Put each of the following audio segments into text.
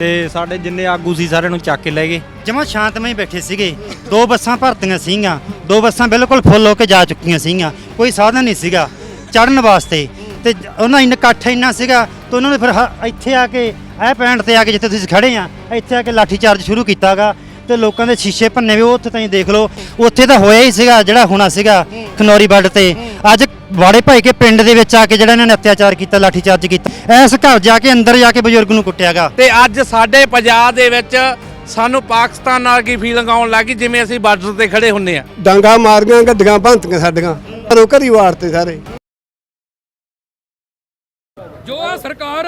ਤੇ ਸਾਡੇ ਜਿੰਨੇ ਆਗੂ ਸੀ ਸਾਰਿਆਂ ਨੂੰ ਚੱਕ ਕੇ ਲੈ ਗਏ। ਜਮਾ ਸ਼ਾਂਤਮਈ ਬੈਠੇ ਸੀਗੇ। ਦੋ ਬੱਸਾਂ ਭਰਤੀਆਂ ਸੀਗੀਆਂ। ਦੋ ਬੱਸਾਂ ਬਿਲਕੁਲ ਫੁੱਲ ਹੋ ਕੇ ਜਾ ਚੁੱਕੀਆਂ ਸੀਗੀਆਂ। ਕੋਈ ਸਾਧਨ ਨਹੀਂ ਸੀਗਾ ਚੜਨ ਵਾਸਤੇ। ਤੇ ਉਹਨਾਂ ਇੰਨਾ ਇਕੱਠ ਇੰਨਾ ਸੀਗਾ ਤੇ ਉਹਨਾਂ ਨੇ ਫਿਰ ਹ- ਇੱਥੇ ਆ ਕੇ ਇਹ ਪੈਂਟ ਤੇ ਆ ਕੇ ਜਿੱਥੇ ਤੁਸੀਂ ਖੜੇ ਆ, ਇੱਥੇ ਆ ਕੇ ਲਾਠੀ ਚਾਰਜ ਸ਼ੁਰੂ ਕੀਤਾਗਾ। ਤੇ ਲੋਕਾਂ ਦੇ ਸ਼ੀਸ਼ੇ ਭੰਨੇ ਵੀ ਉਹ ਉੱਥੇ ਤਾਂ ਹੀ ਦੇਖ ਲਓ। ਉੱਥੇ ਤਾਂ ਹੋਇਆ ਹੀ ਸੀਗਾ ਜਿਹੜਾ ਹੋਣਾ ਸੀਗਾ ਖਨੌਰੀ ਬਾਰਡਰ ਤੇ। ਅੱਜ ਵਾੜੇ ਭਾਈ ਕੇ ਪਿੰਡ ਦੇ ਵਿੱਚ ਆ ਕੇ ਜਿਹੜਾ ਇਹਨਾਂ ਨੇ ਅਤਿਆਚਾਰ ਕੀਤਾ ਲਾਠੀ ਚਾਰਜ ਕੀਤਾ। ਇਸ ਘਰ ਜਾ ਕੇ ਅੰਦਰ ਜਾ ਕੇ ਬਜ਼ੁਰਗ ਨੂੰ ਕੁੱਟਿਆਗਾ। ਤੇ ਅੱਜ ਸਾਡੇ ਪੰਜਾਬ ਦੇ ਵਿੱਚ ਸਾਨੂੰ ਪਾਕਿਸਤਾਨ ਨਾਲ ਕੀ ਫੀਲਿੰਗ ਆਉਣ ਲੱਗੀ ਜਿਵੇਂ ਅਸੀਂ ਬਾਰਡਰ ਤੇ ਖੜੇ ਹੁੰਨੇ ਆ। ਡਾਂਗਾ ਮਾਰੀਆਂ ਗੱਡੀਆਂ ਭੰਤੀਆਂ ਸਾਡੀਆਂ। ਘਰੋਂ ਘਰੀ ਵਾੜਤੇ ਸਾਰੇ। ਜੋ ਆ ਸਰਕਾਰ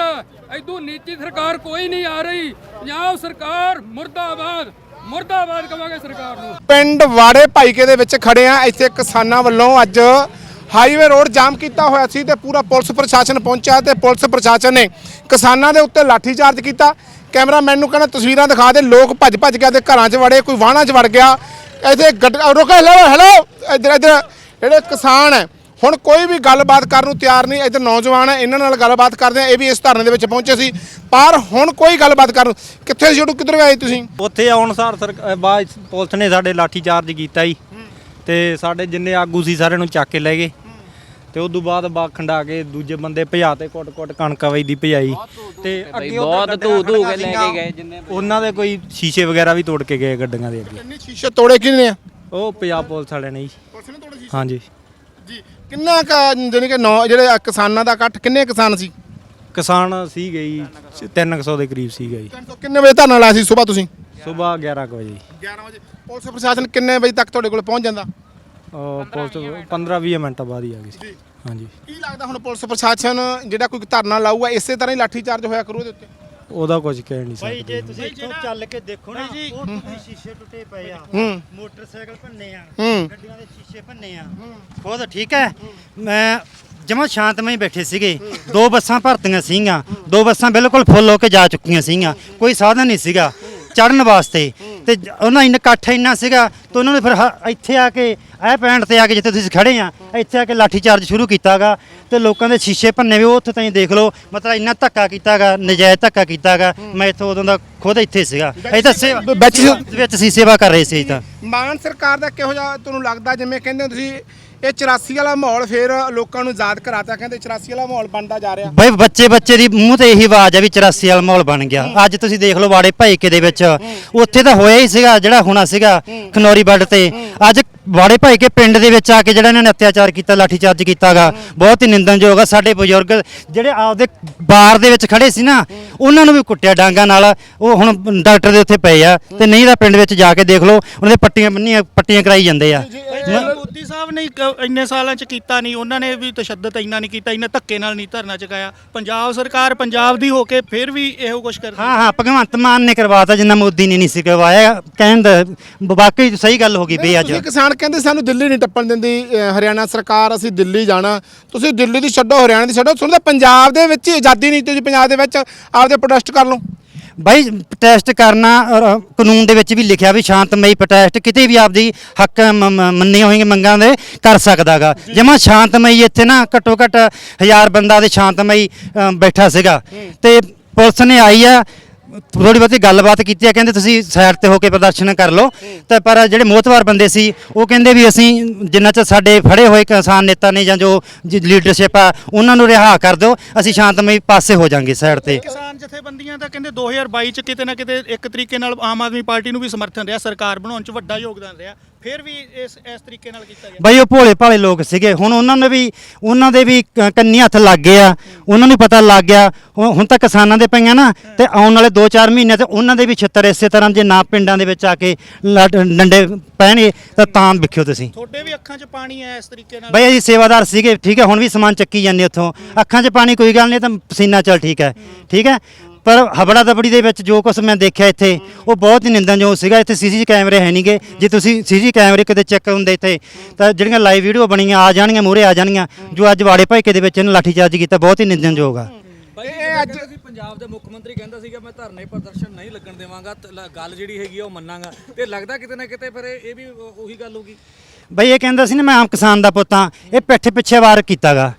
ਇਦੋਂ ਨੀਤੀ ਸਰਕਾਰ ਕੋਈ ਨਹੀਂ ਆ ਰਹੀ ਪੰਜਾਬ ਸਰਕਾਰ ਮੁਰਦਾਬਾਦ ਮੁਰਦਾਬਾਦ ਕਵਾਂਗੇ ਸਰਕਾਰ ਨੂੰ। ਪਿੰਡ ਵਾੜੇ ਭਾਈਕੇ ਦੇ ਵਿੱਚ ਖੜੇ ਆ ਇੱਥੇ ਕਿਸਾਨਾਂ ਵੱਲੋਂ ਅੱਜ ਹਾਈਵੇ ਰੋਡ ਜਾਮ ਕੀਤਾ ਹੋਇਆ ਸੀ ਤੇ ਪੂਰਾ ਪੁਲਿਸ ਪ੍ਰਸ਼ਾਸਨ ਪਹੁੰਚਿਆ ਤੇ ਪੁਲਿਸ ਪ੍ਰਸ਼ਾਸਨ ਨੇ ਕਿਸਾਨਾਂ ਦੇ ਉੱਤੇ ਲਾਠੀਚਾਰਜ ਕੀਤਾ। ਕੈਮਰਾਮੈਨ ਨੂੰ ਕਹਿੰਦਾ ਤਸਵੀਰਾਂ ਦਿਖਾ ਦੇ। ਲੋਕ ਭੱਜ ਭੱਜ ਕੇ ਤੇ ਘਰਾਂ 'ਚ ਵੜੇ ਕੋਈ ਵਾਹਣਾ 'ਚ ਵੜ ਗਿਆ। ਇੱਥੇ ਰੁਕੋ ਹੈਲੋ ਹੈਲੋ ਇੱਧਰ ਇੱਧਰ। ਜਿਹੜੇ ਕਿਸਾਨ ਹੈ ਹੁਣ ਕੋਈ ਵੀ ਗੱਲਬਾਤ ਕਰਨ ਨੂੰ ਤਿਆਰ ਨਹੀਂ ਇੱਧਰ ਨੌਜਵਾਨ ਹੈ ਇਹਨਾਂ ਨਾਲ ਗੱਲਬਾਤ ਕਰਦੇ ਆ ਇਹ ਵੀ ਇਸ ਧਰਨੇ ਦੇ ਵਿੱਚ ਪਹੁੰਚੇ ਸੀ। ਪਰ ਹੁਣ ਕੋਈ ਗੱਲਬਾਤ ਕਰਨ ਕਿੱਥੇ ਸੀ ਛੋਟੂ ਕਿੱਧਰ ਗਏ ਤੁਸੀਂ? ਉੱਥੇ ਆਉਣ ਸਾਰ ਬਾਅਦ ਪੁਲਿਸ ਨੇ ਸਾਡੇ ਲਾਠੀ ਚਾਰਜ ਕੀਤਾ ਜੀ। ਤੇ ਸਾਡੇ ਜਿੰਨੇ ਆਗੂ ਸੀ ਸਾਰਿਆਂ ਨੂੰ ਚੱਕ ਕੇ ਲੈ ਗਏ। ਤੇ ਉਦੋਂ ਬਾਅਦ ਬਾ ਖੰਡਾ ਕੇ ਦੂਜੇ ਬੰਦੇ ਭਜਾ ਤੇ ਕੁੱਟ-ਕੁੱਟ ਕਣਕਾਂ ਵਈ ਦੀ ਭਜਾਈ। ਤੇ ਅੱਗੇ ਬਹੁਤ ਧੂ ਧੂ ਕੇ ਲੈ ਕੇ ਗਏ ਜਿੰਨੇ ਉਹਨਾਂ ਦੇ ਕੋਈ ਸ਼ੀਸ਼ੇ ਵਗੈਰਾ ਵੀ ਤੋੜ ਕੇ ਗਏ ਗੱਡੀਆਂ ਦੇ ਅੱਗੇ। ਇੰਨੇ ਸ਼ੀਸ਼ੇ ਤੋੜੇ ਕਿਹਨੇ ਆ? ਉਹ ਪੰਜਾਬ ਪੁਲਿਸ ਵਾਲਿਆਂ ਨੇ ਜੀ। ਪੁਲਿਸ ਨੇ ਤੋੜੇ ਹਾਂਜੀ। ਜੀ ਕਿੰਨਾ ਕੁ ਜਾਣੀ ਕਿ ਨੌ ਜਿਹੜੇ ਕਿਸਾਨਾਂ ਦਾ ਇਕੱਠ ਕਿੰਨੇ ਕਿਸਾਨ ਸੀ? ਕਿਸਾਨ ਸੀਗੇ ਜੀ 300 ਦੇ ਕਰੀਬ ਸੀਗਾ ਜੀ। ਕਿੰਨੇ ਵਜੇ ਧਰਨਾ ਲਾਇਆ ਸੀ? ਸਵੇਰ ਤੁਸੀਂ? ਸਵੇਰ 11 ਕੁ ਵਜੇ। 11 ਵਜੇ। ਪੁਲਿਸ ਪ੍ਰਸ਼ਾਸਨ ਕਿੰਨੇ ਵਜੇ ਤੱਕ ਤੁਹਾਡੇ ਕੋਲ ਪਹੁੰਚ ਜਾਂਦਾ? ਉਹ ਪੁਲਿਸ 15-20 ਮਿੰਟਾਂ। ਬਾਅਦ ਹੀ ਆ ਗਈ ਸੀ। ਹਾਂਜੀ। ਕੀ ਲੱਗਦਾ ਹੁਣ ਪੁਲਿਸ ਪ੍ਰਸ਼ਾਸਨ ਜਿਹੜਾ ਕੋਈ ਧਰਨਾ ਲਾਊਗਾ ਇਸੇ ਤਰ੍ਹਾਂ ਹੀ ਲਾਠੀ ਚਾਰਜ ਹੋਇਆ ਕਰੂ ਉਹਦੇ ਉੱਤੇ? ਉਹਦਾ ਕੁਝ ਕਹਿ ਨਹੀਂ ਭਾਈ ਸਕਦੇ। ਜੇ ਤੁਸੀਂ ਇੱਥੋਂ ਚੱਲ ਕੇ ਦੇਖੋ ਨਾ ਉਹ ਤੁਸੀਂ ਸ਼ੀਸ਼ੇ ਟੁੱਟੇ ਪਏ ਆ। ਹੂੰ। ਮੋਟਰਸਾਈਕਲ ਭੰਨੇ ਆ। ਹੂੰ। ਗੱਡੀਆਂ ਦੇ ਸ਼ੀਸ਼ੇ ਭੰਨੇ ਆ। ਖੁਦ ਠੀਕ ਹੈ। ਮੈਂ ਜਮਾ ਸ਼ਾਂਤਮਈ ਬੈਠੇ ਸੀਗੇ। ਦੋ ਬੱਸਾਂ ਭਰਤੀਆਂ ਸੀਗੀਆਂ। ਦੋ ਬੱਸਾਂ ਬਿਲਕੁਲ ਫੁੱਲ ਹੋ ਕੇ ਜਾ ਚੁੱਕੀਆਂ ਸੀਗੀਆਂ। ਕੋਈ ਸਾਧਨ ਨਹੀਂ ਸੀਗਾ। ਚੜਨ ਵਾਸਤੇ। ਤੇ ਉਹਨਾਂ ਇੰਨਾ ਇਕੱਠ ਇੰਨਾ ਸੀਗਾ ਤੇ ਉਹਨਾਂ ਨੇ ਫਿਰ ਹ- ਇੱਥੇ ਆ ਕੇ ਇਹ ਪੈਂਟ ਤੇ ਆ ਕੇ ਜਿੱਥੇ ਤੁਸੀਂ ਖੜੇ ਆ ਇੱਥੇ ਆ ਕੇ ਲਾਠੀ ਚਾਰਜ ਸ਼ੁਰੂ ਕੀਤਾਗਾ ਤੇ ਲੋਕਾਂ ਦੇ ਸ਼ੀਸ਼ੇ ਭੰਨੇ ਵੀ ਉਹ ਉੱਥੇ ਤਾਈਂ ਦੇਖ ਲਓ ਮਤਲਬ ਇੰਨਾ ਧੱਕਾ ਕੀਤਾਗਾ ਨਜਾਇਜ਼ ਧੱਕਾ ਕੀਤਾਗਾ। ਮੈਂ ਇੱਥੋਂ ਉਦੋਂ ਦਾ ਖੁਦ ਇੱਥੇ ਸੀਗਾ। ਇਹ ਤਾਂ ਸੇਵਾ ਵਿੱਚ ਵਿੱਚ ਸੀ ਸੇਵਾ ਕਰ ਰਹੇ ਸੀ ਅਸੀਂ ਤਾਂ। ਮਾਨ ਸਰਕਾਰ ਦਾ ਕਿਹੋ ਜਿਹਾ ਤੁਹਾਨੂੰ ਲੱਗਦਾ ਜਿਵੇਂ ਕਹਿੰਦੇ ਹੋ ਤੁਸੀਂ ਇਹ 84 ਵਾਲਾ ਮਾਹੌਲ ਫੇਰ ਲੋਕਾਂ ਨੂੰ ਯਾਦ ਕਰਾਤਾ ਕਹਿੰਦੇ 84 ਵਾਲਾ ਮਾਹੌਲ ਬਣਦਾ ਜਾ ਰਿਹਾ। ਬਈ ਬੱਚੇ ਬੱਚੇ ਦੀ ਮੂੰਹ ਤੇ ਇਹੀ ਆਵਾਜ਼ ਆ ਵੀ 84 ਵਾਲਾ ਮਾਹੌਲ ਬਣ ਗਿਆ। ਅੱਜ ਤੁਸੀਂ ਦੇਖ ਲਓ ਵਾੜੇ ਭਾਈਕੇ ਦੇ ਵਿੱਚ। ਉੱਥੇ ਤਾਂ ਹੋਇਆ ਹੀ ਸੀਗਾ ਜਿਹੜਾ ਹੋਣਾ ਸੀਗਾ ਖਨੌਰੀ ਬਾਰਡਰ ਤੇ। ਅੱਜ ਵਾੜੇ ਭਾਈਕੇ ਪਿੰਡ ਦੇ ਵਿੱਚ ਆ ਕੇ ਜਿਹੜਾ ਇਹਨਾਂ ਨੇ ਅਤਿਆਚਾਰ ਕੀਤਾ ਲਾਠੀ ਚਾਰਜ ਕੀਤਾਗਾ ਬਹੁਤ ਹੀ ਨਿੰਦਣਯੋਗ ਆ। ਸਾਡੇ ਬਜ਼ੁਰਗ ਜਿਹੜੇ ਆਪਦੇ ਬਾਰ ਦੇ ਵਿੱਚ ਖੜੇ ਸੀ ਨਾ ਉਹਨਾਂ ਨੂੰ ਵੀ ਕੁੱਟਿਆ ਡਾਂਗਾ ਨਾਲ। ਉਹ ਹੁਣ ਡਾਕਟਰ ਦੇ ਉੱਥੇ ਪਏ ਆ। ਤੇ ਨਹੀਂ ਤਾਂ ਪਿੰਡ ਵਿੱਚ ਜਾ ਕੇ ਦੇਖ ਲਓ ਉਹਨਾਂ ਦੇ ਪੱਟੀਆਂ ਬੰਨੀਆਂ ਪੱਟੀਆਂ ਕਰਾਈ ਜਾਂਦੇ ਆ। ਮੋਦੀ ਸਾਹਿਬ ਨੇ ਇੰਨੇ ਸਾਲਾਂ ਚ ਕੀਤਾ ਨਹੀਂ ਉਹਨਾਂ ਨੇ ਵੀ ਤਸ਼ੱਦਦ ਇੰਨਾ ਨਹੀਂ ਕੀਤਾ ਇੰਨਾ ਧੱਕੇ ਨਾਲ ਨਹੀਂ ਧਰਨਾ ਚੁਕਾਇਆ। ਪੰਜਾਬ ਸਰਕਾਰ ਪੰਜਾਬ ਦੀ ਹੋ ਕੇ ਫਿਰ ਵੀ ਇਹੋ ਕੁਝ ਕਰਦੀ ਹਾਂ ਹਾਂ ਭਗਵੰਤ ਮਾਨ ਨੇ ਕਰਵਾਤਾ ਜਿੰਨਾ ਮੋਦੀ ਨੇ ਨਹੀਂ ਸੀ ਕਰਵਾਇਆ। ਕਹਿਣ ਦਾ ਵਾਕਈ ਸਹੀ ਗੱਲ ਹੋ ਗਈ ਬਈ ਅੱਜ। ਤੁਸੀਂ ਕਿਸਾਨ ਕਹਿੰਦੇ ਸਾਨੂੰ ਦਿੱਲੀ ਨਹੀਂ ਟੱਪਣ ਦਿੰਦੀ ਹਰਿਆਣਾ ਸਰਕਾਰ ਅਸੀਂ ਦਿੱਲੀ ਜਾਣਾ। ਤੁਸੀਂ ਦਿੱਲੀ ਦੀ ਛੱਡੋ ਹਰਿਆਣਾ ਦੀ ਛੱਡੋ ਸੁਣਦਾ ਪੰਜਾਬ ਦੇ ਵਿੱਚ ਹੀ ਆਜ਼ਾਦੀ ਨਹੀਂ ਤੁਸੀਂ ਪੰਜਾਬ ਦੇ ਵਿੱਚ ਆਪਦੇ ਪ੍ਰੋਟੈਸਟ ਕਰ ਲਓ। ਬਾਈ ਪ੍ਰੋਟੈਸਟ ਕਰਨਾ ਔਰ ਕਾਨੂੰਨ ਦੇ ਵਿੱਚ ਵੀ ਲਿਖਿਆ ਵੀ ਸ਼ਾਂਤਮਈ ਪ੍ਰੋਟੈਸਟ ਕਿਤੇ ਵੀ ਆਪਦੀ ਹੱਕ ਮ- ਮ- ਮੰਨੀਆਂ ਹੋਈਆਂ ਮੰਗਾਂ ਦੇ ਕਰ ਸਕਦਾਗਾ। ਜਮਾ ਸ਼ਾਂਤਮਈ ਇੱਥੇ ਨਾ ਘੱਟੋ ਘੱਟ ਹਜ਼ਾਰ ਬੰਦਾ ਦੇ ਸ਼ਾਂਤਮਈ ਬੈਠਾ ਸੀਗਾ। ਤੇ ਪੁਲਿਸ ਨੇ ਆਈ ਆ ਥੋੜੀ ਬਹੁਤੀ ਗੱਲਬਾਤ ਕੀਤੀ ਆ ਕਹਿੰਦੇ ਤੁਸੀਂ ਸਾਈਡ ਤੇ ਹੋ ਕੇ ਪ੍ਰਦਰਸ਼ਨ ਕਰ ਲਓ। ਤਾਂ ਪਰ ਜਿਹੜੇ ਮੋਹਤਵਾਰ ਬੰਦੇ ਸੀ, ਉਹ ਕਹਿੰਦੇ ਵੀ ਅਸੀਂ ਜਿੰਨਾ ਚ ਸਾਡੇ ਫੜੇ ਹੋਏ ਕਿਸਾਨ ਨੇਤਾ ਨੇ ਜਾਂ ਜੋ ਲੀਡਰਸ਼ਿਪ ਆ, ਉਹਨਾਂ ਨੂੰ ਰਿਹਾ ਕਰ ਦਿਓ, ਅਸੀਂ ਸ਼ਾਂਤਮਈ ਪਾਸੇ ਹੋ ਜਾਾਂਗੇ ਸਾਈਡ ਤੇ। ਕਿਸਾਨ ਜਥੇਬੰਦੀਆਂ ਤਾਂ ਕਹਿੰਦੇ 2022 ਚ ਕਿਤੇ ਨਾ ਕਿਤੇ ਇੱਕ ਤਰੀਕੇ ਨਾਲ ਆਮ ਆਦਮੀ ਪਾਰਟੀ ਨੂੰ ਵੀ ਸਮਰਥਨ ਰਿਹਾ, ਸਰਕਾਰ ਬਣਾਉਣ ਚ ਵੱਡਾ ਯੋਗਦਾਨ ਰਿਹਾ। ਫਿਰ ਵੀ ਇਸ ਇਸ ਤਰੀਕੇ ਨਾਲ ਕੀਤਾ ਗਿਆ? ਬਈ ਉਹ ਭੋਲੇ ਭਾਲੇ ਲੋਕ ਸੀਗੇ। ਹੁਣ ਉਹਨਾਂ ਨੇ ਵੀ ਉਹਨਾਂ ਦੇ ਵੀ ਕ- ਕੰਨੀ ਹੱਥ ਲੱਗ ਗਏ ਆ ਉਹਨਾਂ ਨੂੰ ਪਤਾ ਲੱਗ ਗਿਆ। ਹੁਣ ਹੁਣ ਤਾਂ ਕਿਸਾਨਾਂ ਦੇ ਪਈਆਂ ਨਾ ਤੇ ਆਉਣ ਵਾਲੇ 2-4 ਮਹੀਨੇ ਤੇ ਉਹਨਾਂ ਦੇ ਵੀ ਛਿੱਤਰ ਇਸੇ ਤਰ੍ਹਾਂ ਜੇ ਨਾ ਪਿੰਡਾਂ ਦੇ ਵਿੱਚ ਆ ਕੇ ਲੱਡ- ਡੰਡੇ ਪੈਣਗੇ ਤਾਂ ਤਾਂ ਵਿਖਿਓ ਤੁਸੀਂ। ਤੁਹਾਡੇ ਵੀ ਅੱਖਾਂ 'ਚ ਪਾਣੀ ਹੈ ਇਸ ਤਰੀਕੇ ਨਾਲ? ਬਈ ਅਸੀਂ ਸੇਵਾਦਾਰ ਸੀਗੇ ਠੀਕ ਹੈ ਹੁਣ ਵੀ ਸਮਾਨ ਚੱਕੀ ਜਾਂਦੇ ਉੱਥੋਂ। ਅੱਖਾਂ 'ਚ ਪਾਣੀ ਕੋਈ ਗੱਲ ਨਹੀਂ ਤਾਂ ਪਸੀਨਾ ਚੱਲ ਠੀਕ ਹੈ। ਠੀਕ ਹੈ? ਪਰ ਹਬੜਾ ਦਬੜੀ ਦੇ ਵਿੱਚ ਜੋ ਕੁਝ ਮੈਂ ਦੇਖਿਆ ਇੱਥੇ ਉਹ ਬਹੁਤ ਹੀ ਨਿੰਦਣਯੋਗ ਸੀਗਾ। ਇੱਥੇ ਸੀਸੀ ਕੈਮਰੇ ਹੈ ਨਹੀਂਗੇ ਜੇ ਤੁਸੀਂ ਸੀਸੀ ਕੈਮਰੇ ਕਿਤੇ ਚੈੱਕ ਹੁੰਦੇ ਇੱਥੇ ਤਾਂ ਜਿਹੜੀਆਂ ਲਾਈਵ ਵੀਡੀਓ ਬਣੀਆਂ ਆ ਜਾਣਗੀਆਂ ਮੂਹਰੇ ਆ ਜਾਣਗੀਆਂ ਜੋ ਅੱਜ ਵਾੜੇ ਭਾਈਕੇ ਦੇ ਵਿੱਚ ਇਹਨਾਂ ਲਾਠੀਚਾਰਜ ਕੀਤਾ ਬਹੁਤ ਹੀ ਨਿੰਦਣਯੋਗ ਆ। ਇਹ ਅੱਜ ਪੰਜਾਬ ਦੇ ਮੁੱਖ ਮੰਤਰੀ ਕਹਿੰਦਾ ਸੀਗਾ ਮੈਂ ਧਰਨੇ ਪ੍ਰਦਰਸ਼ਨ ਨਹੀਂ ਲੱਗਣ ਦੇਵਾਂਗਾ ਗੱਲ ਜਿਹੜੀ ਹੈਗੀ ਆ ਉਹ ਮੰਨਾਂਗਾ। ਤੇ ਲੱਗਦਾ ਕਿਤੇ ਨਾ ਕਿਤੇ ਫਿਰ ਇਹ ਵੀ ਉਹੀ ਗੱਲ ਹੋਗੀ ਬਈ ਇਹ ਕਹਿੰਦਾ ਸੀ ਨਾ ਮੈਂ ਆਮ ਕਿਸਾਨ ਦਾ ਪੁੱਤਾਂ ਇਹ ਪਿੱਠੇ ਪਿੱਛੇ ਵਾਰ ਕੀਤਾਗਾ।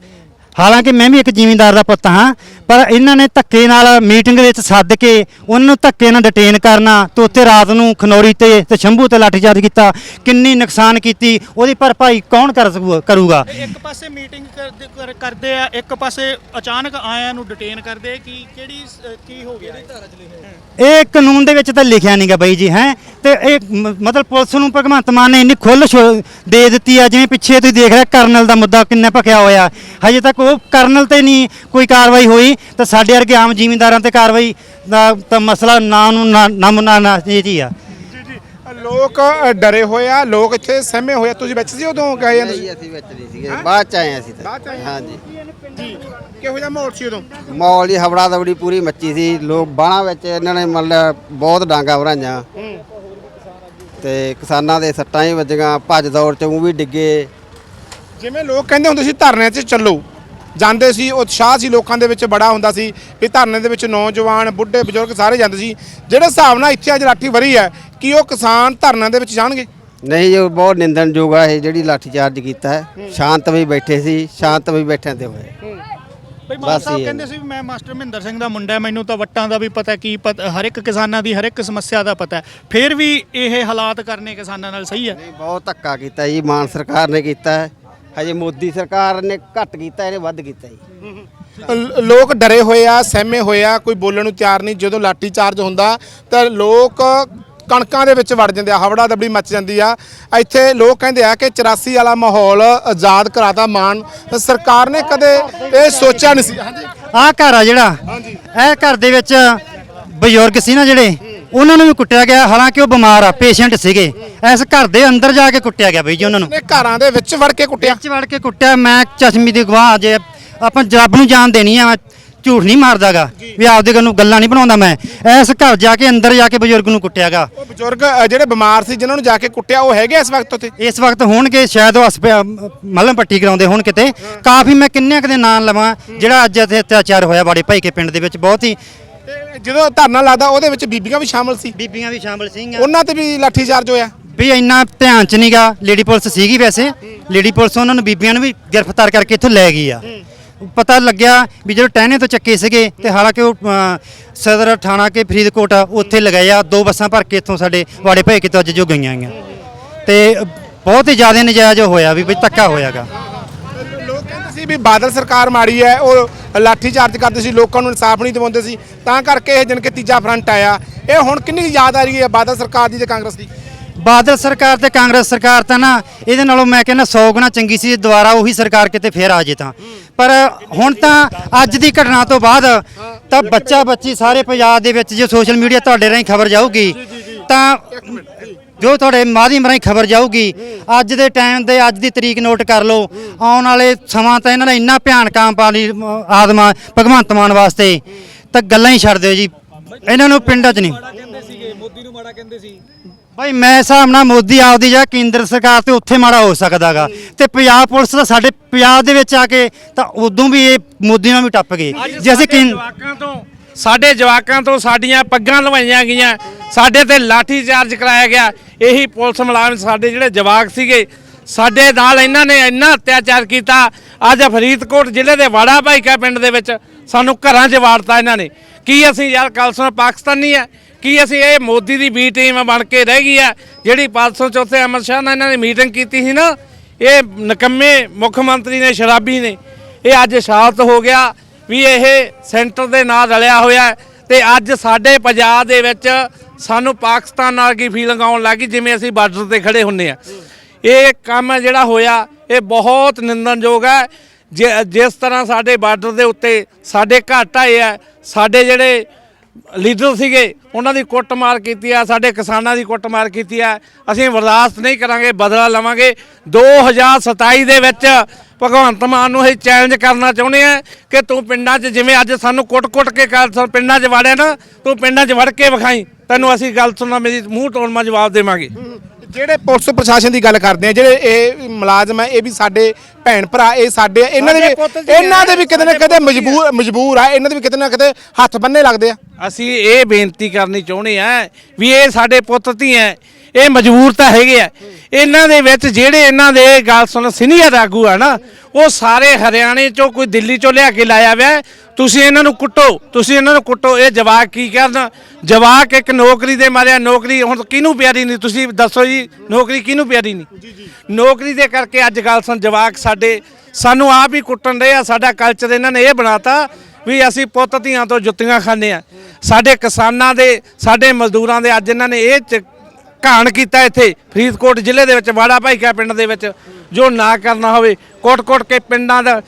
ਹਾਲਾਂਕਿ ਮੈਂ ਵੀ ਇੱਕ ਜ਼ਿਮੀਂਦਾਰ ਦਾ ਪੁੱਤ ਹਾਂ ਪਰ ਇਹਨਾਂ ਨੇ ਧੱਕੇ ਨਾਲ ਮੀਟਿੰਗ ਵਿੱਚ ਸੱਦ ਕੇ ਉਹਨਾਂ ਨੂੰ ਧੱਕੇ ਨਾਲ ਡਿਟੇਨ ਕਰਨਾ ਤੇ ਉੱਥੇ ਰਾਤ ਨੂੰ ਖਨੌਰੀ ਤੇ ਤੇ ਸ਼ੰਭੂ ਤੇ ਲਾਠੀਚਾਰਜ ਕੀਤਾ ਕਿੰਨੀ ਨੁਕਸਾਨ ਕੀਤੀ ਉਹਦੀ ਭਰਪਾਈ ਕੌਣ ਕਰ ਸਕੂ- ਕਰੂਗਾ? ਇੱਕ ਪਾਸੇ ਮੀਟਿੰਗ ਕਰਦੇ- ਕਰ- ਕਰਦੇ ਆ ਇੱਕ ਪਾਸੇ ਅਚਾਨਕ ਆਇਆਂ ਨੂੰ ਡਿਟੇਨ ਕਰਦੇ ਕੀ ਕਿਹੜੀ ਸ- ਕੀ ਹੋ ਗਿਆ ਇਹ? ਕਾਨੂੰਨ ਦੇ ਵਿੱਚ ਤਾਂ ਲਿਖਿਆ ਨਹੀਂਗਾ ਬਾਈ ਜੀ ਹੈ? ਤੇ ਇਹ ਮ- ਮਤਲਬ ਪੁਲਿਸ ਨੂੰ ਭਗਵੰਤ ਮਾਨ ਨੇ ਇੰਨੀ ਖੁੱਲ ਦੇ ਦਿੱਤੀ ਆ ਜਿਵੇਂ ਪਿੱਛੇ ਤੁਸੀਂ ਦੇਖ ਰਹੇ ਕਰਨਲ ਦਾ ਮੁੱਦਾ ਕਿੰਨਾ ਭਖਿਆ ਹੋਇਆ ਹਜੇ ਤੱਕ ਉਹ ਕਰਨਲ ਤੇ ਨਹੀਂ ਕੋਈ ਕਾਰਵਾਈ ਹੋਈ ਤਾਂ ਸਾਡੇ ਵਰਗੇ ਆਮ ਜ਼ਿਮੀਂਦਾਰਾਂ ਤੇ ਕਾਰਵਾਈ ਦਾ ਤਾਂ ਮਸਲਾ ਨਾ ਨੂੰ ਨਾ ਨਾ ਨਾ ਨਾ ਇਹ ਜੀ ਆ। ਲੋਕ ਡਰੇ ਹੋਏ ਆ ਲੋਕ ਇੱਥੇ ਸਹਿਮੇ ਹੋਏ ਆ। ਤੁਸੀਂ ਵਿੱਚ ਸੀ ਉਦੋਂ ਗਏ ਜਾਂਦੇ ਸੀ? ਨਹੀਂ ਅਸੀਂ ਵਿੱਚ ਨਹੀਂ ਸੀਗੇ। ਬਾਅਦ ਚ ਆਏ ਅਸੀਂ ਤਾਂ? ਹਾਂਜੀ। ਜੀ ਕਿਹੋ ਜਿਹਾ ਮਾਹੌਲ ਸੀ ਉਦੋਂ? ਮਾਹੌਲ ਹੀ ਹਵੜਾ ਦਵੜੀ ਪੂਰੀ ਮੱਚੀ ਸੀ। ਲੋਕ ਬਾਣਾ ਵਿੱਚ ਇਹਨਾਂ ਨੇ ਮਤਲਬ ਬਹੁਤ ਡਾਂਗਾ ਭਰਾਈਆਂ ਤੇ ਕਿਸਾਨਾਂ ਦੇ ਸੱਟਾਂ ਹੀ ਵੱਜੀਆਂ। ਭੱਜ ਦੌੜ ਚ ਉਹ ਵੀ ਡਿੱਗੇ। ਜਿਵੇਂ ਲੋਕ ਕਹਿੰਦੇ ਹੁੰਦੇ ਸੀ ਧਰਨੇ 'ਚ ਚੱਲੋ। ਜਾਂਦੇ ਸੀ ਉਤਸ਼ਾਹ ਸੀ ਲੋਕਾਂ ਦੇ ਵਿੱਚ ਬੜਾ ਹੁੰਦਾ ਸੀ ਵੀ ਧਰਨੇ ਦੇ ਵਿੱਚ ਨੌਜਵਾਨ ਬੁੱਢੇ ਬਜ਼ੁਰਗ ਸਾਰੇ ਜਾਂਦੇ ਸੀ। ਜਿਹੜੇ ਹਿਸਾਬ ਨਾਲ ਇੱਥੇ ਅੱਜ ਲਾਠੀ ਵਰੀ ਹੈ ਕੀ ਉਹ ਕਿਸਾਨ ਧਰਨੇ ਦੇ ਵਿੱਚ ਜਾਣਗੇ? ਨਹੀਂ ਜੋ ਬਹੁਤ ਨਿੰਦਣਯੋਗ ਆ ਇਹ ਜਿਹੜੀ ਲਾਠੀ ਚਾਰਜ ਕੀਤਾ ਹੈ। ਸ਼ਾਂਤ ਵੀ ਬੈਠੇ ਸੀ ਸ਼ਾਂਤ ਵੀ ਬੈਠਿਆਂ ਤੇ ਹੋਏ। ਬਈ ਮਾਨ ਸਾਹਿਬ ਕਹਿੰਦੇ ਸੀ ਵੀ ਮੈਂ ਮਾਸਟਰ ਮਹਿੰਦਰ ਸਿੰਘ ਦਾ ਮੁੰਡਾ ਮੈਨੂੰ ਤਾਂ ਵੱਟਾਂ ਦਾ ਵੀ ਪਤਾ ਕੀ ਪਤਾ ਹਰ ਇੱਕ ਕਿਸਾਨਾਂ ਦੀ ਹਰ ਇੱਕ ਸਮੱਸਿਆ ਦਾ ਪਤਾ ਹੈ। ਫਿਰ ਵੀ ਇਹ ਹਾਲਾਤ ਕਰਨੇ ਕਿਸਾਨਾਂ ਨਾਲ ਸਹੀ ਹੈ? ਨਹੀਂ ਬਹੁਤ ਧੱਕਾ ਕੀਤਾ ਜੀ ਮਾਨ ਸਰਕਾਰ ਨੇ ਕੀਤਾ ਹੈ। ਹਜੇ ਮੋਦੀ ਸਰਕਾਰ ਨੇ ਘੱਟ ਕੀਤਾ ਇਹਨੇ ਵੱਧ ਕੀਤਾ ਜੀ। ਲ- ਲੋਕ ਡਰੇ ਹੋਏ ਆ ਸਹਿਮੇ ਹੋਏ ਆ ਕੋਈ ਬੋਲਣ ਨੂੰ ਤਿਆਰ ਨਹੀਂ ਜਦੋਂ ਲਾਠੀ ਚਾਰਜ ਹੁੰਦਾ ਤਾਂ ਲੋਕ ਕਣਕਾਂ ਦੇ ਵਿੱਚ ਵੜ ਜਾਂਦੇ ਆ ਹਵੜਾ ਦਬੜੀ ਮੱਚ ਜਾਂਦੀ ਆ। ਇੱਥੇ ਲੋਕ ਕਹਿੰਦੇ ਆ ਕਿ 84 ਵਾਲਾ ਮਾਹੌਲ ਆਜ਼ਾਦ ਕਰਾਤਾ ਮਾਨ ਸਰਕਾਰ ਨੇ ਕਦੇ ਇਹ ਸੋਚਿਆ ਨਹੀਂ ਸੀ। ਹਾਂਜੀ। ਆਹ ਘਰ ਆ ਜਿਹੜਾ। ਇਹ ਘਰ ਦੇ ਵਿੱਚ ਬਜ਼ੁਰਗ ਸੀ ਨਾ ਜਿਹੜੇ ਉਹਨਾਂ ਨੂੰ ਵੀ ਕੁੱਟਿਆ ਗਿਆ ਹਾਲਾਂਕਿ ਉਹ ਬਿਮਾਰ ਆ ਪੇਸ਼ੈਂਟ ਸੀਗੇ। ਇਸ ਘਰ ਦੇ ਅੰਦਰ ਜਾ ਕੇ ਕੁੱਟਿਆ ਗਿਆ ਬਈ ਜੀ ਉਹਨਾਂ ਨੂੰ। ਨੇ ਘਰਾਂ ਦੇ ਵਿੱਚ ਵੜ ਕੇ ਕੁੱਟਿਆ? ਵਿੱਚ ਵੜ ਕੇ ਕੁੱਟਿਆ ਮੈਂ ਚਸ਼ਮੀ ਦੀ ਗਵਾਹ ਜੇ ਆਪਾਂ ਰੱਬ ਨੂੰ ਜਾਣ ਦੇਣੀ ਆ ਝੂਠ ਨਹੀਂ ਮਾਰਦਾਗਾ ਵੀ ਆਪਦੇ ਗੱਲ ਨੂੰ ਗੱਲਾਂ ਨਹੀਂ ਬਣਾਉਂਦਾ ਮੈਂ। ਇਸ ਘਰ ਜਾ ਕੇ ਅੰਦਰ ਜਾ ਕੇ ਬਜ਼ੁਰਗ ਨੂੰ ਕੁੱਟਿਆਗਾ। ਉਹ ਬਜ਼ੁਰਗ ਅ, ਜਿਹੜੇ ਬਿਮਾਰ ਸੀ ਜਿਨ੍ਹਾਂ ਨੂੰ ਜਾ ਕੇ ਕੁੱਟਿਆ ਉਹ ਹੈਗੇ ਇਸ ਵਕਤ ਉੱਥੇ? ਇਸ ਵਕਤ ਹੋਣਗੇ ਸ਼ਾਇਦ ਉਹ ਹਸਪਤਾਲ ਮਲਮ ਪੱਟੀ ਕਰਾਉਂਦੇ ਹੋਣ ਕਿਤੇ ਕਾਫੀ ਮੈਂ ਕਿੰਨੇ ਕੁ ਦੇ ਨਾਂ ਲਵਾਂ ਜਿਹੜਾ ਅੱਜ ਇੱਥੇ ਅਤਿਆਚਾਰ ਹੋਇਆ ਬਾੜੇ ਭਾਈ ਕੇ ਪਿੰਡ ਦੇ ਵਿੱਚ ਬਹੁਤ ਹੀ ਤੇ ਜਦੋਂ ਧਰਨਾ ਲੱਗਦਾ ਉਹਦੇ ਵਿੱਚ ਬੀਬੀਆਂ ਵੀ ਸ਼ਾਮਲ ਸੀ। ਬੀਬੀਆਂ ਵੀ ਸ਼ਾਮਲ ਸੀਗੀਆਂ। ਉਹਨਾਂ ਤੇ ਵੀ ਲਾਠੀ ਚਾਰਜ ਹੋਇਆ। ਵੀ ਇੰਨਾ ਧਿਆਨ ਚ ਨਹੀਂਗਾ ਲੇਡੀ ਪੁਲਿਸ ਸੀਗੀ ਵੈਸੇ। ਲੇਡੀ ਪੁਲਿਸ ਉਹਨਾਂ ਨੂੰ ਬੀਬੀਆਂ ਨੂੰ ਵੀ ਗ੍ਰਿਫਤਾਰ ਕਰਕੇ ਇੱਥੋਂ ਲੈ ਗਈ ਆ। ਪਤਾ ਲੱਗਿਆ ਵੀ ਜਦੋਂ ਟਹਿਣੇ ਤੋਂ ਚੱਕੇ ਸੀਗੇ ਤੇ ਹਾਲਾਂਕਿ ਉਹ ਸਦਰ ਥਾਣਾ ਕੇ ਫਰੀਦਕੋਟ ਆ, ਉੱਥੇ ਲਗਾਏ ਆ। ਦੋ ਬੱਸਾਂ ਭਰ ਕੇ ਇੱਥੋਂ ਸਾਡੇ ਵਾੜੇ ਭਾਈ ਕਿਤੋਂ ਅੱਜ ਜੋ ਗਈਆਂ ਗਈਆਂ ਤੇ ਬਹੁਤ ਹੀ ਜ਼ਿਆਦਾ ਨਜਾਇਜ਼ ਹੋਇਆ ਵੀ ਬਈ ਧੱਕਾ ਹੋਇਆਗਾ। ਸੀ ਵੀ ਬਾਦਲ ਸਰਕਾਰ ਮਾੜੀ ਹੈ, ਉਹ ਲਾਠੀ ਚਾਰਜ ਕਰਦੇ ਸੀ, ਲੋਕਾਂ ਨੂੰ ਇਨਸਾਫ ਨਹੀਂ ਦਿਵਾਉਂਦੇ ਸੀ, ਤਾਂ ਕਰਕੇ ਇਹ ਜਨ ਕੇ ਤੀਜਾ ਫਰੰਟ ਆਇਆ। ਇਹ ਹੁਣ ਕਿੰਨੀ ਕੁ ਯਾਦ ਆ ਰਹੀ ਹੈ ਬਾਦਲ ਸਰਕਾਰ ਦੀ ਤੇ ਕਾਂਗਰਸ ਦੀ? ਬਾਦਲ ਸਰਕਾਰ ਤੇ ਕਾਂਗਰਸ ਸਰਕਾਰ ਤਾਂ ਨਾ, ਇਹਦੇ ਨਾਲੋਂ ਮੈਂ ਕਹਿੰਦਾ 100 ਗੁਣਾ ਚੰਗੀ ਸੀ ਦੁਬਾਰਾ ਉਹੀ ਸਰਕਾਰ ਕਿਤੇ ਫੇਰ ਆ ਜੇ ਤਾਂ। ਪਰ ਹੁਣ ਤਾਂ ਅੱਜ ਦੀ ਘਟਨਾ ਤੋਂ ਬਾਅਦ ਤਾਂ ਬੱਚਾ ਬੱਚੀ ਸਾਰੇ ਪੰਜਾਬ ਦੇ ਵਿੱਚ ਜੇ ਸੋਸ਼ਲ ਮੀਡੀਆ ਤੁਹਾਡੇ ਰਾਹੀਂ ਖਬਰ ਜਾਊਗੀ, ਤਾਂ ਜੋ ਤੁਹਾਡੇ ਮਾਧਿਅਮ ਰਾਹੀਂ ਖਬਰ ਜਾਊਗੀ ਅੱਜ ਦੇ ਟਾਈਮ ਦੇ ਅੱਜ ਦੀ ਤਰੀਕ ਨੋਟ ਕਰ ਲਓ। ਆਉਣ ਵਾਲੇ ਸਮਾਂ ਤਾਂ ਇਹਨਾਂ ਦਾ ਇੰਨਾ ਭਿਆਨਕ ਆਮ ਪਾਣੀ ਆਦਮਾ ਭਗਵੰਤ ਮਾਨ ਵਾਸਤੇ। ਤਾਂ ਗੱਲਾਂ ਹੀ ਛੱਡ ਦਿਓ ਜੀ। ਇਹਨਾਂ ਨੂੰ ਪਿੰਡਾਂ 'ਚ ਨਹੀਂ। ਮੋਦੀ ਨੂੰ ਮਾੜਾ ਕਹਿੰਦੇ ਸੀ। ਭਾਈ ਮੈਂ ਹਿਸਾਬ ਨਾਲ ਮੋਦੀ ਆਪਦੀ ਜਾਂ ਕੇਂਦਰ ਸਰਕਾਰ ਤੇ ਉੱਥੇ ਮਾੜਾ ਹੋ ਸਕਦਾਗਾ। ਤੇ ਪੰਜਾਬ ਪੁਲਿਸ ਤਾਂ ਸਾਡੇ ਪੰਜਾਬ ਦੇ ਵਿੱਚ ਆ ਕੇ ਤਾਂ ਉਦੋਂ ਵੀ ਇਹ ਮੋਦੀ ਨਾਲ ਵੀ ਟੱਪ ਗਏ। ਜੇ ਅਸੀਂ ਜਵਾਕਾਂ ਤੋਂ ਸਾਡੇ ਜਵਾਕਾਂ ਤੋਂ ਸਾਡੀਆਂ ਪੱਗਾਂ ਲਵਾਈਆਂ ਗਈਆਂ। ਸਾਡੇ ਤੇ ਲਾਠੀ ਚਾਰਜ ਕਰਾਇਆ ਗਿਆ। ਇਹੀ ਪੁਲਿਸ ਮੁਲਾਜ਼ਮ ਸਾਡੇ ਜਿਹੜੇ ਜਵਾਕ ਸੀਗੇ, ਸਾਡੇ ਨਾਲ ਇਹਨਾਂ ਨੇ ਇੰਨਾ ਅਤਿਆਚਾਰ ਕੀਤਾ। ਅੱਜ ਫਰੀਦਕੋਟ ਜ਼ਿਲ੍ਹੇ ਦੇ ਵਾੜਾ ਭਾਈਕਾ ਪਿੰਡ ਦੇ ਵਿੱਚ ਸਾਨੂੰ ਘਰਾਂ 'ਚ ਵਾੜਤਾ ਇਹਨਾਂ ਨੇ। ਕੀ ਅਸੀਂ ਯਾਰ ਕਲਸਨ ਪਾਕਿਸਤਾਨੀ ਹੈ ਕੀ ਅਸੀਂ ਇਹ ਮੋਦੀ ਦੀ ਬੀ ਟੀਮ ਬਣ ਕੇ ਰਹਿ ਗਈ ਹੈ ਜਿਹੜੀ 504 ਅਮਰ ਸ਼ਾਹ ਨਾਲ ਇਹਨਾਂ ਨੇ ਮੀਟਿੰਗ ਕੀਤੀ ਸੀ ਨਾ, ਇਹ ਨਕੰਮੇ ਮੁੱਖ ਮੰਤਰੀ ਨੇ, ਸ਼ਰਾਬੀ ਨੇ। ਇਹ ਅੱਜ ਸ਼ਾਂਤ ਹੋ ਗਿਆ। ਵੀ ਇਹ ਸੈਂਟਰ ਦੇ ਨਾਲ ਰਲਿਆ ਹੋਇਆ ਹੈ ਤੇ ਅੱਜ ਸਾਡੇ ਪੰਜਾਬ ਦੇ ਵਿੱਚ ਸਾਨੂੰ ਪਾਕਿਸਤਾਨ ਨਾਲ ਕੀ ਫੀਲਿੰਗ ਆਉਣ ਲੱਗੀ ਜਿਵੇਂ ਅਸੀਂ ਬਾਰਡਰ ਤੇ ਖੜੇ ਹੁੰਨੇ ਆ ਇਹ ਕੰਮ ਜਿਹੜਾ ਹੋਇਆ, ਇਹ ਬਹੁਤ ਨਿੰਦਣਯੋਗ ਹੈ। ਜਿ- ਜਿਸ ਤਰ੍ਹਾਂ ਸਾਡੇ ਬਾਰਡਰ ਦੇ ਉੱਤੇ ਸਾਡੇ ਘਾਟ ਆਏ ਆ, ਸਾਡੇ ਜਿਹੜੇ ਲੀਡਰ ਸੀਗੇ, ਉਹਨਾਂ ਦੀ ਕੁੱਟਮਾਰ ਕੀਤੀ ਆ, ਸਾਡੇ ਕਿਸਾਨਾਂ ਦੀ ਕੁੱਟਮਾਰ ਕੀਤੀ ਆ। ਅਸੀਂ ਬਰਦਾਸ਼ਤ ਨਹੀਂ ਕਰਾਂਗੇ, ਬਦਲਾ ਲਵਾਂਗੇ। 2027 ਦੇ ਵਿੱਚ ਭਗਵੰਤ ਮਾਨ ਨੂੰ ਇਹ ਚੈਲੰਜ ਕਰਨਾ ਚਾਹੁੰਦੇ ਆ ਕਿ ਤੂੰ ਪਿੰਡਾਂ 'ਚ ਜਿਵੇਂ ਅੱਜ ਸਾਨੂੰ ਕੁੱਟ-ਕੁੱਟ ਕੇ ਪਿੰਡਾਂ 'ਚ ਵੜਿਆ ਨਾ ਤੂੰ ਪਿੰਡਾਂ 'ਚ ਵੜ ਕੇ ਵਿਖਾਈ। ਤੈਨੂੰ ਅਸੀਂ ਗੱਲ ਸੁਣਨਾ ਮੇਰੀ ਮੂੰਹ ਤੋੜ ਮਾ ਜਵਾਬ ਦੇਵਾਂਗੇ। ਜਿਹੜੇ ਪੁਲਿਸ ਪ੍ਰਸ਼ਾਸਨ ਦੀ ਗੱਲ ਕਰਦੇ ਆ ਜਿਹੜੇ ਇਹ ਮੁਲਾਜ਼ਮ ਹੈ ਇਹ ਵੀ ਸਾਡੇ ਭੈਣ ਭਰਾ ਇਹ ਸਾਡੇ ਆ, ਇਹਨਾਂ ਦੇ ਇਹਨਾਂ ਦੇ ਵੀ ਕਿਤੇ ਨਾ ਕਿਤੇ ਮਜਬੂਰ ਮਜਬੂਰ ਆ ਇਹਨਾਂ ਦੇ ਵੀ ਕਿਤੇ ਨਾ ਕਿਤੇ ਹੱਥ ਬੰਨੇ ਲੱਗਦੇ ਆ। ਅਸੀਂ ਇਹ ਬੇਨਤੀ ਕਰਨੀ ਚਾਹੁੰਦੇ ਆ ਵੀ ਇਹ ਸਾਡੇ ਪੁੱਤ ਧੀਆਂ ਇਹ ਮਜਬੂਰ ਤਾਂ ਹੈਗੇ ਆ। ਇਹਨਾਂ ਦੇ ਵਿੱਚ ਜਿਹੜੇ ਇਹਨਾਂ ਦੇ ਗੱਲ ਸੁਣ ਸੀਨੀਅਰ ਆਗੂ ਆ ਨਾ ਉਹ ਸਾਰੇ ਹਰਿਆਣੇ ਚੋਂ ਕੋਈ ਦਿੱਲੀ ਚੋਂ ਲਿਆ ਕੇ ਲਾਇਆ ਹੋਇਆ। ਤੁਸੀਂ ਇਹਨਾਂ ਨੂੰ ਕੁੱਟੋ ਤੁਸੀਂ ਇਹਨਾਂ ਨੂੰ ਕੁੱਟੋ। ਇਹ ਜਵਾਕ ਕੀ ਕਰਨ? ਜਵਾਕ ਇੱਕ ਨੌਕਰੀ ਦੇ ਮਾਰਿਆ ਨੌਕਰੀ ਹੁਣ ਕਿਹਨੂੰ ਪਿਆਰੀ ਨਹੀਂ? ਤੁਸੀਂ ਦੱਸੋ ਜੀ ਨੌਕਰੀ ਕਿਹਨੂੰ ਪਿਆਰੀ ਨਹੀਂ? ਨੌਕਰੀ ਦੇ ਕਰਕੇ ਅੱਜ ਗੱਲ ਸੁਣ ਜਵਾਕ ਸਾਡੇ ਸਾਨੂੰ ਆਪ ਹੀ ਕੁੱਟਣ ਰਹੇ ਆ। ਸਾਡਾ ਕਲਚਰ ਇਹਨਾਂ ਨੇ ਇਹ ਬਣਾਤਾ ਵੀ ਅਸੀਂ ਪੁੱਤ ਧੀਆਂ ਤੋਂ ਜੁੱਤੀਆਂ ਖਾਂਦੇ ਆ। ਸਾਡੇ ਕਿਸਾਨਾਂ ਦੇ ਸਾਡੇ ਮਜ਼ਦੂਰਾਂ ਦੇ ਅੱਜ ਇਹਨਾਂ ਨੇ ਇਹ ਘਾਣ ਕੀਤਾ ਇੱਥੇ ਫਰੀਦਕੋਟ ਜ਼ਿਲ੍ਹੇ ਦੇ ਵਿੱਚ ਵਾੜਾ ਭਾਈਕਾ ਪਿੰਡ ਦੇ ਵਿੱਚ ਜੋ ਨਾ ਕਰਨਾ ਹੋਵੇ ਕੋਟ-ਕੋਟ ਕੇ ਪਿੰਡਾਂ ਦਾ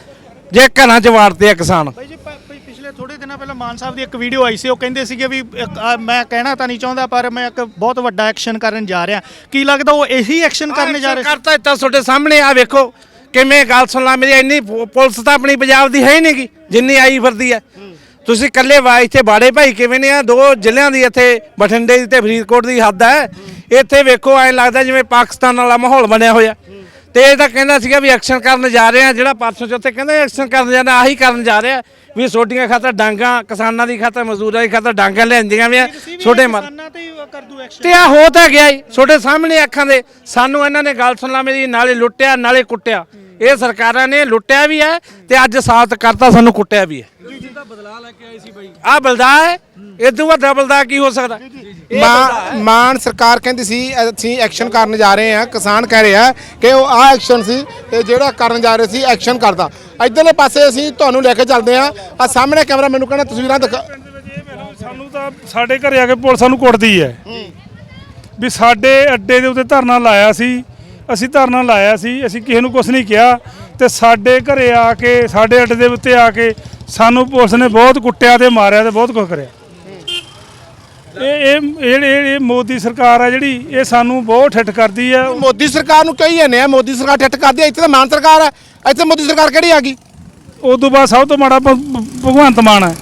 ਜੇ ਘਰਾਂ 'ਚ ਵਾੜਦੇ ਆ ਕਿਸਾਨ। ਬਾਈ ਜੀ ਪ- ਪ- ਪਿਛਲੇ ਥੋੜੇ ਦਿਨਾਂ ਪਹਿਲਾਂ ਮਾਨ ਸਾਹਿਬ ਦੀ ਇੱਕ ਵੀਡੀਓ ਆਈ ਸੀ ਉਹ ਕਹਿੰਦੇ ਸੀਗੇ ਵੀ ਇੱਕ, ਆ, ਮੈਂ ਕਹਿਣਾ ਤਾਂ ਨਹੀਂ ਚਾਹੁੰਦਾ ਪਰ ਮੈਂ ਇੱਕ ਬਹੁਤ ਵੱਡਾ ਐਕਸ਼ਨ ਕਰਨ ਜਾ ਰਿਹਾ। ਕੀ ਲੱਗਦਾ ਉਹ ਇਹੀ ਐਕਸ਼ਨ ਕਰਨ ਜਾ ਰਹੇ ਸੀ ਕਰਤਾ ਇੱਥੇ ਤੁਹਾਡੇ ਸਾਹਮਣੇ ਆ ਵੇਖੋ ਕਿਵੇਂ ਗੱਲ ਸੁਣ ਲਾ ਮੇਰੀ ਇੰਨੀ ਪੁ- ਪੁਲਿਸ ਤਾਂ ਆਪਣੀ ਪੰਜਾਬ ਦੀ ਹੈ ਹੀ ਨਹੀਂਗੀ ਜਿੰਨੀ ਆਈ ਫਿਰਦੀ ਹੈ। ਤੁਸੀਂ ਇਕੱਲੇ ਵਾ ਇੱਥੇ ਬਾੜੇ ਭਾਈ ਕਿਵੇਂ ਨੇ ਆ? ਦੋ ਜ਼ਿਲ੍ਹਿਆਂ ਦੀ ਇੱਥੇ ਬਠਿੰਡੇ ਦੀ ਤੇ ਫਰੀਦਕੋਟ ਦੀ ਹੱਦ ਹੈ ਇੱਥੇ ਵੇਖੋ ਐਂ ਲੱਗਦਾ ਜਿਵੇਂ ਪਾਕਿਸਤਾਨ ਵਾਲਾ ਮਾਹੌਲ ਬਣਿਆ ਹੋਇਆ। ਤੇ ਇਹ ਤਾਂ ਕਹਿੰਦਾ ਸੀਗਾ ਵੀ ਐਕਸ਼ਨ ਕਰਨ ਜਾ ਰਹੇ ਆ ਜਿਹੜਾ ਪਰਸੋਂ ਚੌਥੇ ਕਹਿੰਦਾ ਐਕਸ਼ਨ ਕਰਨ ਜਾਣਾ ਆਹੀ ਕਰਨ ਜਾ ਰਿਹਾ। ਵੀ ਛੋਟੀਆਂ ਖਾਤਰ ਡਾਂਗਾ ਕਿਸਾਨਾਂ ਦੀ ਖਾਤਰ ਮਜ਼ਦੂਰਾਂ ਦੀ ਖਾਤਰ ਡਾਂਗਾ ਲੈਂਦੀਆਂ ਵੀ ਛੋਟੇ ਮਰ ਤੇ ਆ ਹੋ ਤਾਂ ਗਿਆ ਤੁਹਾਡੇ ਸਾਹਮਣੇ ਅੱਖਾਂ ਦੇ। ਸਾਨੂੰ ਇਹਨਾਂ ਨੇ ਗੱਲ ਸੁਣ ਲਾ ਮੇਰੀ ਨਾਲੇ ਲੁੱਟਿਆ ਨਾਲੇ ਕੁੱਟਿਆ। ਇਹ ਸਰਕਾਰਾਂ ਨੇ ਲੁੱਟਿਆ ਵੀ ਹੈ ਤੇ ਅੱਜ ਸਾਥ ਕਰਤਾ ਸਾਨੂੰ ਕੁੱਟਿਆ ਵੀ ਹੈ। ਆ ਬਲਦਾ ਹੈ? ਇਦੋਂ ਵੱਡਾ ਬਲਦਾ ਕੀ ਹੋ ਸਕਦਾ? ਮਾਨ ਸਰਕਾਰ ਕਹਿੰਦੀ ਸੀ ਅਸੀਂ ਐਕਸ਼ਨ ਕਰਨ ਜਾ ਰਹੇ ਹਾਂ। ਕਿਸਾਨ ਕਹਿ ਰਿਹਾ ਕਿ ਉਹ ਆ ਐਕਸ਼ਨ ਸੀ ਤੇ ਜਿਹੜਾ ਕਰਨ ਜਾ ਰਹੇ ਸੀ ਐਕਸ਼ਨ ਕਰਦਾ। ਇਧਰਲੇ ਪਾਸੇ ਅਸੀਂ ਤੁਹਾਨੂੰ ਲੈ ਕੇ ਚੱਲਦੇ ਹਾਂ। ਆ ਸਾਹਮਣੇ ਕੈਮਰਾ ਮੈਨੂੰ ਕਹਿੰਦਾ ਤਸਵੀਰਾਂ ਦਿਖਾ ਸਾਨੂੰ ਤਾਂ ਸਾਡੇ ਘਰੇ ਆ ਕੇ ਪੁਲਿਸ ਸਾਨੂੰ ਕੁੱਟਦੀ ਹੈ। ਵੀ ਸਾਡੇ ਅੱਡੇ ਦੇ ਉੱਤੇ ਧਰਨਾ ਲਾਇਆ ਸੀ। ਅਸੀਂ ਧਰਨਾ ਲਾਇਆ ਸੀ ਅਸੀਂ ਕਿਸੇ ਨੂੰ ਕੁਝ ਨਹੀਂ ਕਿਹਾ ਤੇ ਸਾਡੇ ਘਰੇ ਆ ਕੇ ਸਾਡੇ ਅੱਡੇ ਦੇ ਉੱਤੇ ਆ ਕੇ ਸਾਨੂੰ ਪੁਲਿਸ ਨੇ ਬਹੁਤ ਕੁੱਟਿਆ ਤੇ ਮਾਰਿਆ ਤੇ ਬਹੁਤ ਕੁਝ ਕਰਿਆ। ਇਹ ਇਹ ਇਹ ਮੋਦੀ ਸਰਕਾਰ ਆ ਜਿਹੜੀ ਇਹ ਸਾਨੂੰ ਬਹੁਤ ਠੱਠ ਕਰਦੀ ਆ। ਮੋਦੀ ਸਰਕਾਰ ਨੂੰ ਕਹੀ ਜਾਂਦੇ ਆ ਮੋਦੀ ਸਰਕਾਰ ਠੱਟ ਕਰਦੀ ਆ ਇੱਥੇ ਤਾਂ ਮਾਨ ਸਰਕਾਰ ਹੈ ਇੱਥੇ ਮੋਦੀ ਸਰਕਾਰ ਕਿਹੜੀ ਆ ਗਈ? ਉਸ ਤੋਂ ਬਾਅਦ ਸਭ ਤੋਂ ਮਾੜਾ ਭਗਵੰਤ ਮਾਨ ਹੈ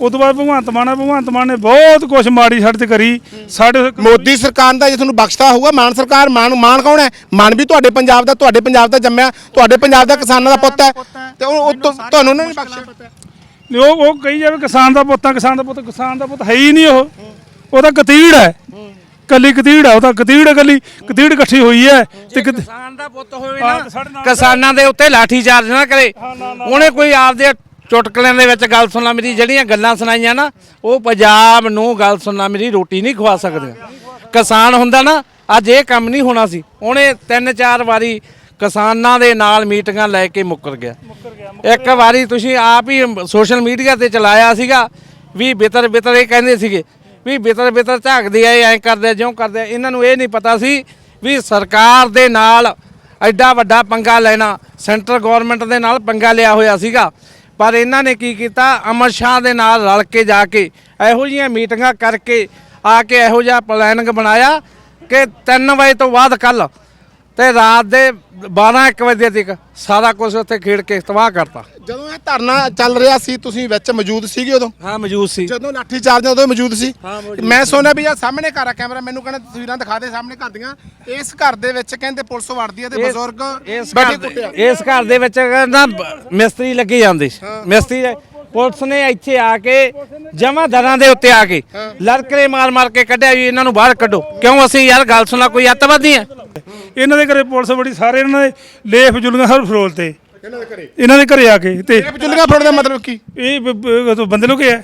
ਉਸ ਤੋਂ ਬਾਅਦ ਭਗਵੰਤ ਮਾਨ ਹੈ ਭਗਵੰਤ ਮਾਨ ਨੇ ਬਹੁਤ ਕੁਝ ਮਾੜੀ ਸਾਡੇ ਤੇ ਕਰੀ। ਸਾਡੇ ਮੋਦੀ ਸਰਕਾਰ ਦਾ ਜੇ ਤੁਹਾਨੂੰ ਬਖਸ਼ਦਾ ਹੋਊਗਾ ਮਾਨ ਸਰਕਾਰ ਮਾਨ ਮਾਨ ਕੌਣ ਹੈ? ਮਾਨ ਵੀ ਤੁਹਾਡੇ ਪੰਜਾਬ ਦਾ ਤੁਹਾਡੇ ਪੰਜਾਬ ਦਾ ਜੰਮਿਆ ਤੁਹਾਡੇ ਪੰਜਾਬ ਦਾ ਕਿਸਾਨਾਂ ਦਾ ਪੁੱਤ ਹੈ। ਤੇ ਉਹ ਤੁਹਾਨੂੰ ਉਹਨਾਂ ਨੇ ਬਖਸ਼ਿਆ? ਨਹੀਂ, ਉਹ ਉਹ ਕਹੀ ਜਾਵੇ ਕਿਸਾਨ ਦਾ ਪੁੱਤ ਆ ਕਿਸਾਨ ਦਾ ਪੁੱਤ ਕਿਸਾਨ ਦਾ ਪੁੱਤ ਹੈ ਹੀ ਨਹੀਂ ਉਹ। ਉਹ ਤਾਂ ਕਤੀੜ ਹੈ। ਕੱਲੀ ਕਤੀੜ ਹੈ ਉਹ ਤਾਂ ਕਤੀੜ ਕੱਲੀ। ਕਤੀੜ ਇਕੱਠੀ ਹੋਈ ਹੈ ਤੇ ਕਿਸਾਨ ਦਾ ਪੁੱਤ ਹੋਵੇ ਨਾ ਕਿਸਾਨਾਂ ਦੇ ਉੱਤੇ ਲਾਠੀ ਚਾਰਜ ਨਾ ਕਰੇ ਉਹਨੇ ਕੋਈ ਆਪਦੇ ਚੁਟਕਲਿਆਂ ਦੇ ਵਿੱਚ ਗੱਲ ਸੁਣਨਾ ਮੇਰੀ, ਜਿਹੜੀਆਂ ਗੱਲਾਂ ਸੁਣਾਈਆਂ ਨਾ, ਉਹ ਪੰਜਾਬ ਨੂੰ ਗੱਲ ਸੁਣਨਾ ਮੇਰੀ ਰੋਟੀ ਨਹੀਂ ਖਵਾ ਸਕਦੇ ਕਿਸਾਨ ਹੁੰਦਾ ਨਾ, ਅੱਜ ਇਹ ਕੰਮ ਨਹੀਂ ਹੋਣਾ ਸੀ। ਉਹਨੇ ਤਿੰਨ ਚਾਰ ਵਾਰੀ ਕਿਸਾਨਾਂ ਦੇ ਨਾਲ ਮੀਟਿੰਗਾਂ ਲੈ ਕੇ ਮੁੱਕਰ ਗਿਆ। ਇੱਕ ਵਾਰੀ ਤੁਸੀਂ ਆਪ ਹੀ ਸੋਸ਼ਲ ਮੀਡੀਆ ਤੇ ਚਲਾਇਆ ਸੀਗਾ, ਵੀ ਬਿਤਰ ਬਿਤਰ ਇਹ ਕਹਿੰਦੇ ਸੀਗੇ, ਵੀ ਬਿਤਰ ਬਿਤਰ ਝਾਕਦੇ ਆ ਐਂ ਕਰਦੇ ਜਿਉਂ ਕਰਦੇ ਇਹਨਾਂ ਨੂੰ ਇਹ ਨਹੀਂ ਪਤਾ ਸੀ ਵੀ ਸਰਕਾਰ ਦੇ ਨਾਲ ਐਡਾ ਵੱਡਾ ਪੰਗਾ ਲੈਣਾ, ਸੈਂਟਰ ਗਵਰਨਮੈਂਟ ਦੇ ਨਾਲ ਪੰਗਾ ਲਿਆ ਹੋਇਆ ਸੀਗਾ। ਪਰ ਇਹਨਾਂ ਨੇ ਕੀ ਕੀਤਾ? ਅਮਰ ਸ਼ਾਹ ਦੇ ਨਾਲ ਰਲ ਕੇ ਜਾ ਕੇ ਇਹੋ ਜਿਹੀਆਂ ਮੀਟਿੰਗਾਂ ਕਰਕੇ ਆ ਕੇ ਇਹੋ ਜਿਹਾ ਪਲੈਨਿੰਗ ਬਣਾਇਆ ਕਿ 3 ਵਜੇ ਤੋਂ ਬਾਅਦ ਕੱਲ ਤੇ ਰਾਤ ਦੇ 12 1 ਵਜੇ ਤੱਕ ਸਾਰਾ ਕੁਝ ਉੱਥੇ ਖੇਡ ਕੇ ਤਬਾਹ ਕਰਤਾ। ਜਦੋਂ ਇਹ ਧਰਨਾ ਚੱਲ ਰਿਹਾ ਸੀ ਤੁਸੀਂ ਵਿੱਚ ਮੌਜੂਦ ਸੀਗੇ ਉਦੋਂ? ਹਾਂ ਮੌਜੂਦ ਸੀ। ਜਦੋਂ ਲਾਠੀ ਚਾਰਜ ਉਦੋਂ ਮੌਜੂਦ ਸੀ? ਮੈਂ ਸੁਣਿਆ ਵੀ ਆ ਸਾਹਮਣੇ ਘਰ ਆ ਕੈਮਰਾ ਮੈਨੂੰ ਕਹਿੰਦਾ ਤਸਵੀਰਾਂ ਦਿਖਾ ਦੇ ਸਾਹਮਣੇ ਘਰ ਦੀਆਂ। ਇਸ ਘਰ ਦੇ ਵਿੱਚ ਕਹਿੰਦੇ ਪੁਲਿਸ ਵੜਦੀ ਹੈ ਤੇ ਬਜ਼ੁਰਗ ਇਸ ਬੈਠੇ ਘਰ ਕੁੱਟਿਆ। ਦੇ- ਇਸ ਘਰ ਦੇ ਵਿੱਚ ਨਾ ਮਿਸਤਰੀ ਲੱਗੇ ਜਾਂਦੇ। ਸੀ ਮਿਸਤਰੀ ਪੁਲਿਸ ਨੇ ਇੱਥੇ ਆ ਕੇ ਜਮਾ ਦਰਾਂ ਦੇ ਉੱਤੇ ਆ ਕੇ ਲੜਕਰੇ ਮਾਰ ਮਾਰ ਕੇ ਕੱਢਿਆ ਜੀ ਇਹਨਾਂ ਨੂੰ ਬਾਹਰ ਕੱਢੋ। ਕਿਉਂ ਅਸੀਂ ਯਾਰ ਗੱਲ ਸੁਣਾ ਕੋਈ ਅੱਤਵਾਦੀ ਹੈ? ਇਹਨਾਂ ਦੇ ਘਰੇ ਪੁਲਿਸ ਬੜੀ ਸਾਰੇ ਇਹਨਾਂ ਦੇ ਲੇਫ ਜੁਲੀਆਂ ਹਰ ਫਰੋਲ ਤੇ। ਇਹਨਾਂ ਦੇ ਘਰੇ? ਇਹਨਾਂ ਦੇ ਘਰੇ ਆ ਕੇ ਤੇ ਲੇਪ ਜੁਲੀਆਂ ਫਰੋੜ ਦਾ ਮਤਲਬ ਕੀ? ਇਹ ਬੰਦੇ ਲੋਕ ਹੈ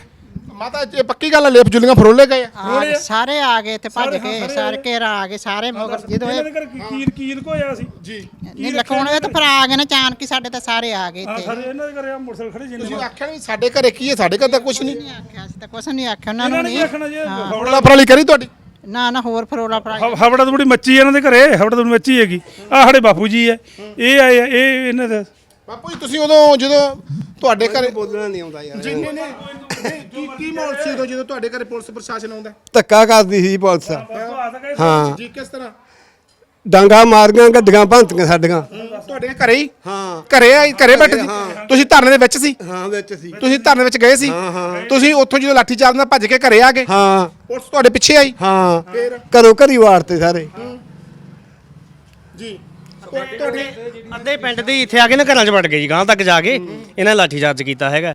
ਮਾਤਾ ਇਹ ਪੱਕੀ ਗੱਲ ਹੈ ਲੇਪ ਜੁਲੀਆਂ ਫਰੋਲੇ ਗਏ ਆ। ਆ ਸਾਰੇ ਆ ਗਏ ਤੇ ਭੱਜ ਕੇ ਸਾਰੇ ਘੇਰਾ ਆ ਗਏ ਸਾਰੇ ਮਗਰ ਜਦੋਂ ਇਹ ਇਹਨਾਂ ਦੇ ਘਰ ਕੀਲ ਕੀਲ ਕੋ ਆਇਆ ਸੀ। ਜੀ। ਨਹੀਂ ਲਖਾਉਣੇ ਤਾਂ ਫਿਰ ਆ ਗਏ ਨਾ ਚਾਨ ਕੀ ਸਾਡੇ ਤਾਂ ਸਾਰੇ ਆ ਗਏ ਹਾਂ ਇੱਥੇ। ਸਾਰੇ ਇਹਨਾਂ ਦੇ ਘਰੇ ਆ ਮੋਟਰਸਾਈਕਲ ਖੜੇ ਜਿੰਨੇ ਤੁਸੀਂ ਆਖਿਆ ਵੀ ਸਾਡੇ ਘਰੇ ਕੀ ਹੈ ਸਾਡੇ ਘਰ ਤਾਂ ਕੁਝ ਨਹੀਂ। ਨਹੀਂ ਆਖਿਆ ਸੀ ਤਾਂ ਕੁਛ ਨਹੀਂ ਆਖਿਆ ਉਹਨਾਂ ਨੂੰ ਇਹਨਾਂ ਨੇ ਕੀ ਨਹੀਂ। ਆਖਣਾ ਜੀ? ਫਰੋਲਾ ਫਰਾਲੀ ਕਰੀ ਤੁਹਾਡੀ? ਨਾ ਨਾ ਹੋਰ ਫਰੋਲਾ ਫਰਾਈ ਹ- ਹਵੜਾ ਤੋਂ ਬੜੀ ਮੱਛੀ ਇਹਨਾਂ ਦੇ ਘਰੇ ਹਵੜਾ ਤੋਂ ਮੱਛੀ ਹੈਗੀ। ਆ ਸਾਡੇ ਬਾਪੂ ਜੀ ਹੈ ਇਹ ਆਏ ਆ ਇਹ ਇਹਨਾਂ ਦਾ ਬਾਪੂ ਜੀ ਤੁਸੀਂ ਉਦੋਂ ਜਦੋਂ ਤੁਹਾਡੇ ਘਰੇ ਬੋਲਣਾ ਨਹੀਂ ਆਉਂਦਾ ਯਾਰ। ਜਿੰਨੇ ਨੇ ਕੀ ਕੀ ਮਾਹੌਲ ਸੀ ਉਦੋਂ ਜਦੋਂ ਤੁਹਾਡੇ ਘਰੇ ਪੁਲਿਸ ਪ੍ਰਸ਼ਾਸਨ ਆਉਂਦਾ? ਧੱਕਾ ਕਰਦੀ ਸੀ ਪੁਲਿਸ। ਹਾਂ। ਜੀ ਕਿਸ ਤਰ੍ਹਾਂ? ਡਾਂਗਾ ਮਾਰੀਆਂ ਗੱਡੀਆਂ ਭੰਤੀਆਂ ਸਾਡੀਆਂ। ਤੁਹਾਡੇ ਘਰੇ ਹੀ? ਹਾਂ। ਘਰੇ ਆਈ ਘਰੇ ਬੈਠੇ ਸੀ? ਤੁਸੀਂ ਧਰਨੇ ਦੇ ਵਿੱਚ ਸੀ? ਹਾਂ ਵਿੱਚ ਸੀ। ਤੁਸੀਂ ਧਰਨੇ ਵਿੱਚ ਗਏ ਸੀ? ਤੁਸੀਂ ਉੱਥੋਂ ਜਦੋਂ ਲਾਠੀ ਚਾਰਜ ਨਾਲ ਭੱਜ ਕੇ ਘਰੇ ਆ ਗਏ? ਹਾਂ। ਪੁਲਿਸ ਤੁਹਾਡੇ ਪਿੱਛੇ ਆਈ? ਹਾਂ। ਘਰੋਂ ਘਰੀ ਵਾੜਤੇ ਸਾਰੇ। ਜੀ। ਤੁਹਾਡੇ ਅੱਧੇ ਪਿੰਡ ਦੇ ਇੱਥੇ ਆ ਕੇ ਨਾ ਘਰਾਂ 'ਚ ਵੜ ਗਏ ਜੀ ਗਾਂ ਤੱਕ ਜਾ ਕੇ ਇਹਨਾਂ ਲਾਠੀ ਚਾਰਜ ਕੀਤਾ ਹੈਗਾ।